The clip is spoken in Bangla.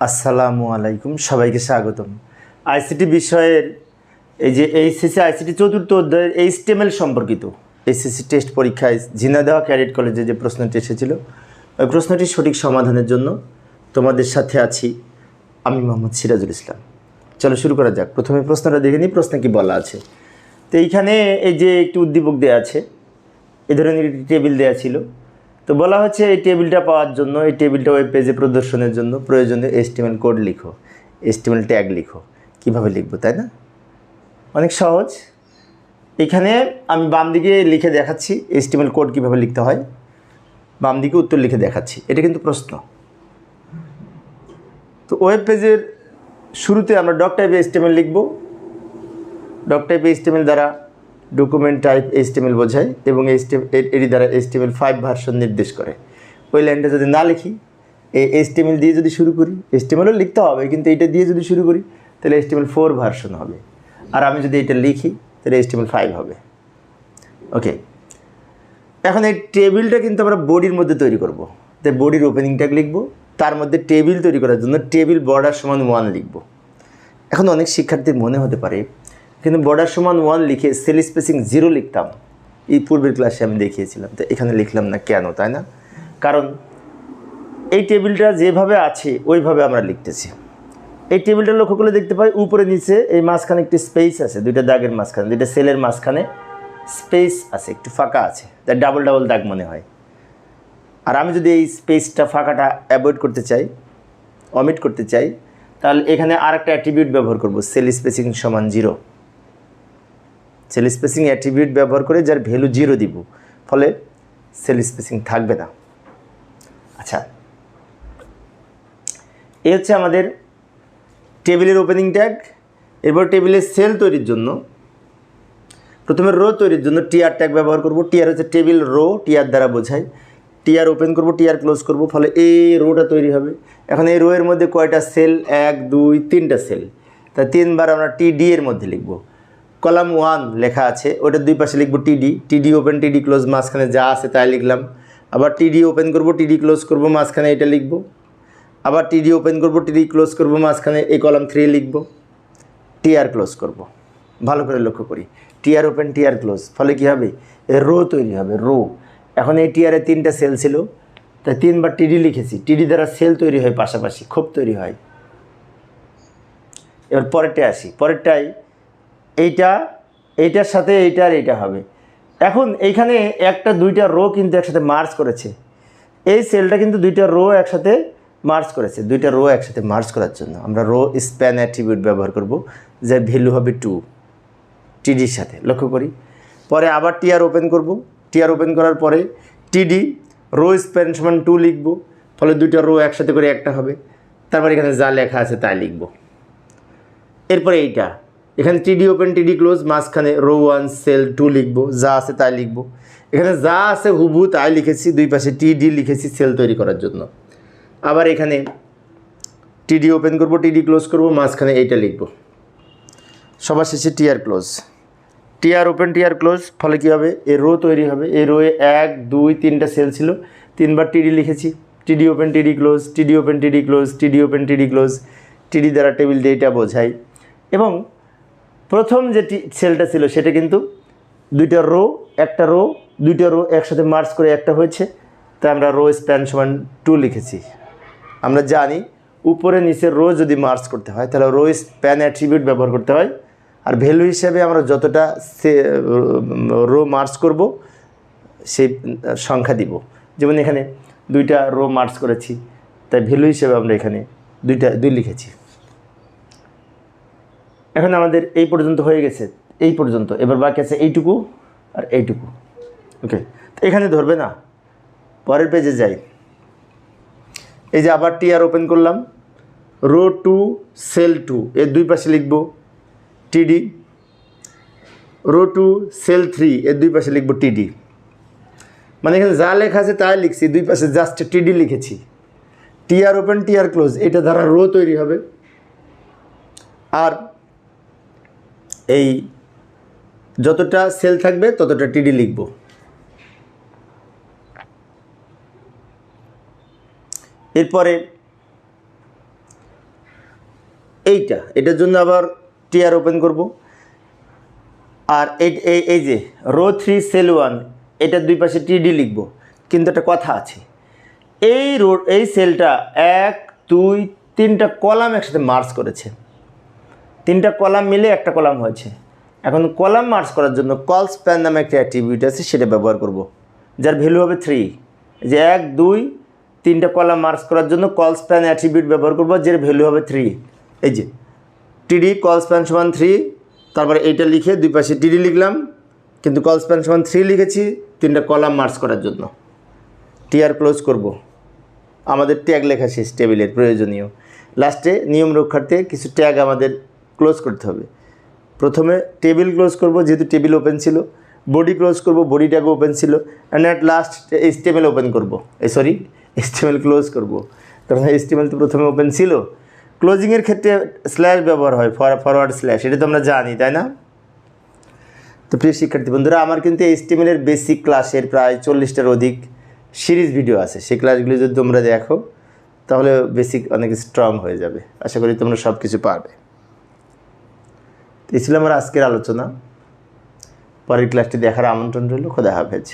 আসসালামু আলাইকুম, সবাইকে স্বাগতম। আইসিটি বিষয়ের এই যে এইচএসসি আইসিটি চতুর্থ অধ্যায়ের এইচটিএমএল সম্পর্কিত এইচএসসি টেস্ট পরীক্ষায় ঝিনাইদহ ক্যাডেট কলেজে যে প্রশ্নটি এসেছিল, ওই প্রশ্নটির সঠিক সমাধানের জন্য তোমাদের সাথে আছি আমি মোহাম্মদ সিরাজুল ইসলাম। চলো শুরু করা যাক। প্রথমে প্রশ্নটা দেখে নিই, প্রশ্নে কি বলা আছে। তো এইখানে এই যে একটি উদ্দীপক দেওয়া আছে, এ ধরনের একটি টেবিল দেওয়া ছিল। তো বলা হচ্ছে এই টেবিলটা পাওয়ার জন্য, এই টেবিলটা ওয়েব পেজে প্রদর্শনের জন্য প্রয়োজনীয় এস্টিমেল কোড লিখো এস্টিমেল ট্যাগ লিখো। কীভাবে লিখব, তাই না? অনেক সহজ। এখানে আমি বাম দিকে লিখে দেখাচ্ছি এস্টিমেল কোড কীভাবে লিখতে হয়। বাম দিকে উত্তর লিখে দেখাচ্ছি। এটা কিন্তু প্রশ্ন। তো ওয়েব পেজের শুরুতে আমরা ডক টাইপ এস্টিমেল লিখব। ডক টাইপ এস্টিমেল দ্বারা ডকুমেন্ট টাইপ এস্টিমেল বোঝায় এবং এটি দ্বারা এস্টিমেল ফাইভ ভার্সন নির্দেশ করে। ওই লাইনটা যদি না লিখি, এই এস্টিমেল দিয়ে যদি শুরু করি এস্টিমেলও লিখতে হবে, কিন্তু এটা দিয়ে যদি শুরু করি, তাহলে এস্টিমেল ফোর ভার্সন হবে। আর আমি যদি এটা লিখি, তাহলে এস্টিমেল ফাইভ হবে। ওকে। এখন এই টেবিলটা কিন্তু আমরা বডির মধ্যে তৈরি করব। তাই বডির ওপেনিং ট্যাগ লিখব, তার মধ্যে টেবিল তৈরি করার জন্য টেবিল বর্ডার সমান ওয়ান লিখব। এখন অনেক শিক্ষার্থীর মনে হতে পারে কিন্তু বর্ডার সমান ওয়ান লিখে সেল স্পেসিং জিরো লিখতাম। এই পূর্বের ক্লাসে আমি দেখিয়েছিলাম। তো এখানে লিখলাম না কেন, তাই না? কারণ এই টেবিলটা যেভাবে আছে, ওইভাবে আমরা লিখতেছি। এই টেবিলটা লক্ষ্য করলে দেখতে পাই, উপরে নিচে এই মাঝখানে একটি স্পেস আছে, দুইটা দাগের মাঝখানে, দুইটা সেলের মাঝখানে স্পেস আছে, একটু ফাঁকা আছে। তার ডাবল ডাবল দাগ মনে হয়। আর আমি যদি এই স্পেসটা ফাঁকাটা অ্যাভয়েড করতে চাই অমিট করতে চাই, তাহলে এখানে আর একটা অ্যাট্রিবিউট ব্যবহার করব সেল স্পেসিং সমান জিরো সেল স্পেসিং অ্যাট্রিবিউট ব্যবহার করে যার ভ্যালু জিরো দিব। ফলে সেল স্পেসিং থাকবে না। আচ্ছা এই হচ্ছে আমাদের টেবিলের ওপেনিং ট্যাগ এরপর টেবিলের সেল তৈরির জন্য, প্রথমে রো তৈরির জন্য টিআর ট্যাগ ব্যবহার করব। টিআর হচ্ছে টেবিল রো টিআর দ্বারা বোঝায়। টিআর ওপেন করব টিআর ক্লোজ করব, ফলে এই রোটা তৈরি হবে। এখন এই রোয়ের মধ্যে কয়টা সেল এক, দুই, তিনটা সেল তা তিনবার আমরা টিডি এর মধ্যে লিখব। কলাম ওয়ান লেখা আছে ওটার দুই পাশে লিখব টিডি টিডি ওপেন টিডি ক্লোজ মাঝখানে যা আছে তাই লিখলাম। আবার টিডি ওপেন করব টিডি ক্লোজ করব, মাঝখানে এটা লিখব। আবার টিডি ওপেন করব টিডি ক্লোজ করব, মাঝখানে এই কলাম থ্রি লিখব। টিআর ক্লোজ করব। ভালো করে লক্ষ্য করি। টিআর ওপেন টিআর ক্লোজ ফলে কী হবে? রো তৈরি হবে রো এখন এই টিআরে তিনটা সেল ছিল, তাই তিনবার টিডি লিখেছি। টিডি দ্বারা সেল তৈরি হয় পাশাপাশি খুব তৈরি হয়। এবার পরেরটায় আসি। পরেরটাই এইটা, এইটার সাথে এইটা আর এইটা হবে। এখন এইখানে একটা, দুইটা রো কিন্তু একসাথে মার্চ করেছে। এই সেলটা কিন্তু দুইটা রো একসাথে মার্চ করেছে। দুইটা রো একসাথে মার্চ করার জন্য। আমরা রো স্প্যান অ্যাট্রিবিউট ব্যবহার করব, যার ভ্যালু হবে টু টিডির সাথে। লক্ষ্য করি। পরে আবার টিআর ওপেন করব। টিআর ওপেন করার পরে টিডি রো স্প্যান সমান টু লিখব। ফলে দুইটা রো একসাথে করে একটা হবে। তারপর এখানে যা লেখা আছে তাই লিখব। এরপরে এইটা। এখানে টিডি ওপেন টিডি ক্লোজ মাঝখানে রো ওয়ান সেল টু লিখব, যা আছে তাই লিখব। এখানে যা আছে হুবু তাই লিখেছি, দুই পাশে টিডি লিখেছি সেল তৈরি করার জন্য। আবার এখানে টিডি ওপেন করব টিডি ক্লোজ করব, মাঝখানে এইটা লিখব। সবার শেষে TR close TR open TR close ফলে কী হবে? এ রো তৈরি হবে। এ রোয়ে এক, দুই, তিনটা সেল ছিল। তিনবার টিডি লিখেছি। টিডি ওপেন টিডি ক্লোজ টিডি ওপেন টিডি ক্লোজ টিডি ওপেন টিডি ক্লোজ টিডি দ্বারা টেবিল ডেটা বোঝাই। এবং প্রথম যেটি সেলটা ছিল, সেটা কিন্তু দুইটা রো একটা রো দুইটা রো একসাথে মার্চ করে একটা হয়েছে। তাই আমরা রো স্প্যান সমান টু লিখেছি। আমরা জানি উপরে নিচে রো যদি মার্চ করতে হয়, তাহলে রো স্প্যান অ্যাট্রিবিউট ব্যবহার করতে হয়। আর ভ্যালু হিসাবে আমরা যতটা সে রো মার্চ করব, সেই সংখ্যা দিব। যেমন এখানে দুইটা রো মার্চ করেছি, তাই ভ্যালু হিসাবে আমরা এখানে দুইটা, দুই লিখেছি। এখন আমাদের এই পর্যন্ত হয়ে গেছে, এই পর্যন্ত। এবার বাকি আছে এইটুকু আর এইটুকু। ওকে এখানে ধরবে না? পরের পেজে যাই। এই যে আবার টিআর ওপেন করলাম। রো টু সেল টু এর দুই পাশে লিখব টিডি রো টু সেল থ্রি এর দুই পাশে লিখব টিডি মানে এখানে যা লেখা আছে তাই লিখছি, দুই পাশে জাস্ট টিডি লিখেছি। টিআর ওপেন টিআর ক্লোজ এটা দ্বারা রো তৈরি হবে। আর এই যতটা সেল থাকবে, ততটা টিডি লিখব। এরপরে এইটা, এটার জন্য আবার টিআর ওপেন করব। আর এই, এই- যে রো থ্রি সেল ওয়ান এটার দুই পাশে টিডি লিখব। কিন্তু একটা কথা আছে, এই রো এই সেলটা এক, দুই, তিনটা কলাম একসাথে মার্চ করেছে। তিনটা কলাম মিলে একটা কলাম হয়েছে। এখন কলাম মার্চ করার জন্য কল স্প্যান নামে একটা অ্যাট্রিবিউট আছে, সেটা ব্যবহার করব। যার ভ্যালু হবে থ্রি যে এক, দুই, তিনটা কলাম মার্চ করার জন্য কল স্প্যান অ্যাট্রিবিউট ব্যবহার করব, যার ভ্যালু হবে থ্রি এই যে টিডি কল স্প্যান সমান থ্রি তারপরে এইটা লিখে দুই পাশে টিডি লিখলাম, কিন্তু কল স্প্যান সমান থ্রি লিখেছি তিনটা কলাম মার্চ করার জন্য। টিআর ক্লোজ করব। আমাদের ট্যাগ লেখা শেষ টেবিলের প্রয়োজনীয়। লাস্টে নিয়ম রক্ষার্থে কিছু ট্যাগ আমাদের ক্লোজ করতে হবে। প্রথমে টেবিল ক্লোজ করব, যেহেতু টেবিল ওপেন ছিল। বডি ক্লোজ করব বডি ট্যাগ ওপেন ছিল। And at last HTML open করব। এই সরি এসটিএমএল ক্লোজ করব। কারণ এসটিএমএল তো প্রথমে ওপেন ছিল। ক্লোজিংয়ের ক্ষেত্রে স্ল্যাশ ব্যবহার হয় ফরওয়ার্ড স্ল্যাশ এটা তো আমরা জানি, তাই না? তো প্রিয় শিক্ষার্থী বন্ধুরা, আমার কিন্তু এইচটিএমএলের বেসিক ক্লাসের প্রায় চল্লিশটার অধিক সিরিজ ভিডিও আছে। সেই ক্লাসগুলি যদি তোমরা দেখো, তাহলে বেসিক অনেক স্ট্রং হয়ে যাবে। আশা করি তোমরা সব কিছু পারবে। তো ছিল আমার আজকের আলোচনা। পরের ক্লাসটি দেখার আমন্ত্রণ রইল। খোদা হাফেজ।